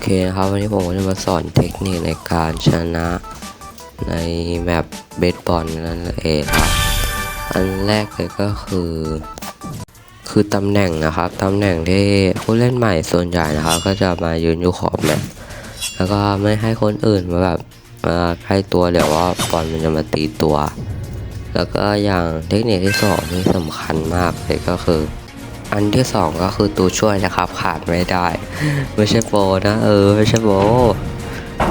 เคนะครับวันนี้ผมก็จะมาสอนเทคนิคในการชนะในแมปเบสบอลนั่นเองครับ อันแรกเลยก็คือ คือตำแหน่งนะครับตำแหน่งที่ผู้เล่นใหม่ส่วนใหญ่นะครับ ก็จะมายืนอยู่ขอบแมปแล้วก็ไม่ให้คนอื่นมาแบบมาใกล้ตัวเดี๋ยวว่าบอลมันจะมาตีตัว แล้วก็อย่างเทคนิคที่สองที่สำคัญมากเลยก็คือ อันที่สองก็คือตัวช่วยนะครับขาดไม่ได้ ไม่ใช่โปรนะ เออไม่ใช่โปร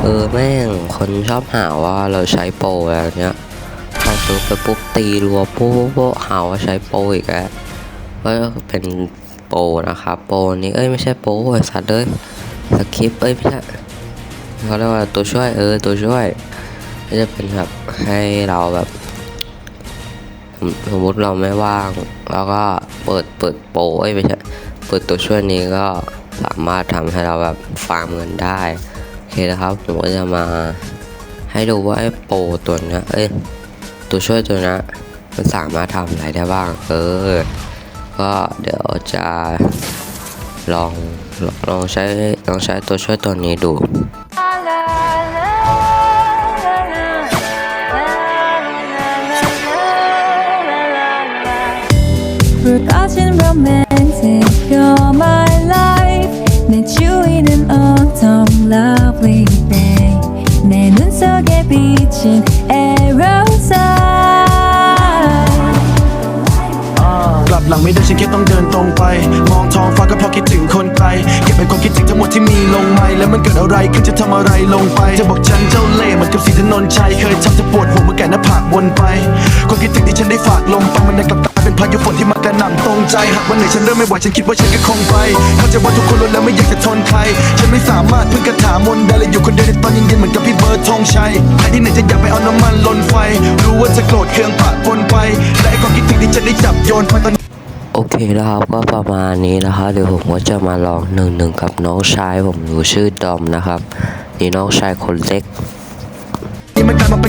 เออแม่งคนชอบหาว่าเราใช้โปรอะไรเนี้ยพอซื้อไปปุ๊บตีรัวปุ๊บปุ๊บหาว่าใช้โปรอีกแล้วก็เป็นโปรนะครับโปรนี้เอ้ยไม่ใช่โปรไอ้สัตว์เลยสคริปเอ้ยไม่ใช่เขาเรียกว่าตัวช่วยเออตัวช่วยก็จะเป็นแบบให้เราแบบ สมมติเราไม่ว่าง แล้วก็เปิดเปิดโปรเอ้ยไม่ใช่เปิดตัวช่วยนี้ก็สามารถทำให้เราแบบฟาร์มเงินได้โอเคนะครับผมก็จะมาให้ดูว่าไอ้โปรตัวนี้เอ้ยตัวช่วยตัวนี้มันสามารถทำอะไรได้บ้างเออก็เดี๋ยวจะลองลองลองใช้ลองใช้ตัวช่วยตัวนี้ดู Forgotten romantic, you're my life. Met you in an autumn, lovely day. 내 눈 속에 비친 aerosol. กลับหลังไม่ได้ฉันแค่ต้องเดินตรงไป มองท้องฟ้าก็เพราะคิดถึงคนไกลเก็บเป็นความคิดถึงทั้งหมดที่มีลงไม่แล้วมันเกิดอะไรขึ้นจะทำอะไรลงไปจะบอกฉันเจ้าเล่ห์เหมือน กับสีถนนชัยเคยทำจะปวดหัวเมื่อแก่หน้าผากวนไปความคิดถึงที่ฉันได้ฝากลงไปมันได้กลับกลายเป็นพายุฝนที่มากระหน่ำตรงใจหากวันไหนฉันเริ่มไม่ไหวฉันคิดว่าฉันก็คงไปเข้าใจว่าทุกคนล้วนแล้วไม่อยากจะทนใคร ฉันไม่สามารถพึ่งกระถามนได้เลยอยู่คนเดียวในตอนเย็นๆเหมือนกับพี่เบิร์ดธงชัยใครที่ไหนจะอยากไปเอาน้ำมันลนไฟรู้ว่าจะโกรธเคืองปะปนไปและไอ้ความคิดถึงที่ฉันได้จับโยนไปตอนโอเคแล้วครับก็ประมาณนี้นะครับเดี๋ยวผมก็จะมาลองหนึ่งหนึ่งกับน้องชายผมอยู่ชื่อดอมนะครับนี่น้องชายคนเล็ก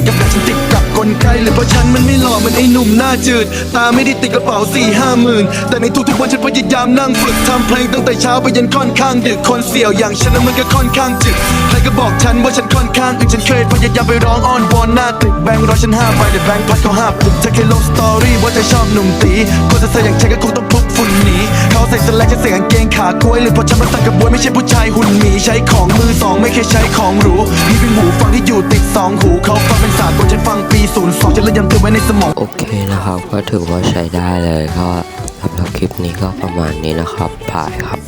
นี่มันกลายมาเป็นกับดักฉันติดกับกลไกหรือเพราะฉันมันไม่หล่อเหมันไอ้หนุ่มหน้าจืด ตาไม่ได้ติดกระเป๋าสี่ห้าหมื่นแต่ในทุกๆวันฉันพยายามนั่งฝึกทำเพลงตั้งแต่เช้าไปยันค่อนข้างดึกคนเสี่ยวอย่างฉันนั้นมันก็ค่อนข้างจึกใครก็บอกฉันว่าฉันค่อนข้างอึดฉันเคยพยายามไปร้องอ้อนวอนหน้าตึกแบงค์ร้อยฉันห้าใบแต่แบงค์พัดเขาห้าปลุกเธอเคยลงสตอรี่ว่าเธอชอบหนุ่มตีคนจะเธออย่างฉันก็คงต้องพุกฝุ่นหนีเขาใส่สแลกฉันใส่กางเกงขาคุ้ยหรือเพราะฉันมาสั่งกับบวยไม่ใช่ผู้ชายหุ่นหมีใช้ของมือสองไม่เคยใช้ของหรูมีเป็นหูฟังที่อยู่ติดสองหููนย์สองจะระยำเธอไว้ในสมอง โอเคนะครับก็ถือว่าใช้ได้เลยก็สำหรับคลิปนี้ก็ประมาณนี้นะครับบายครับ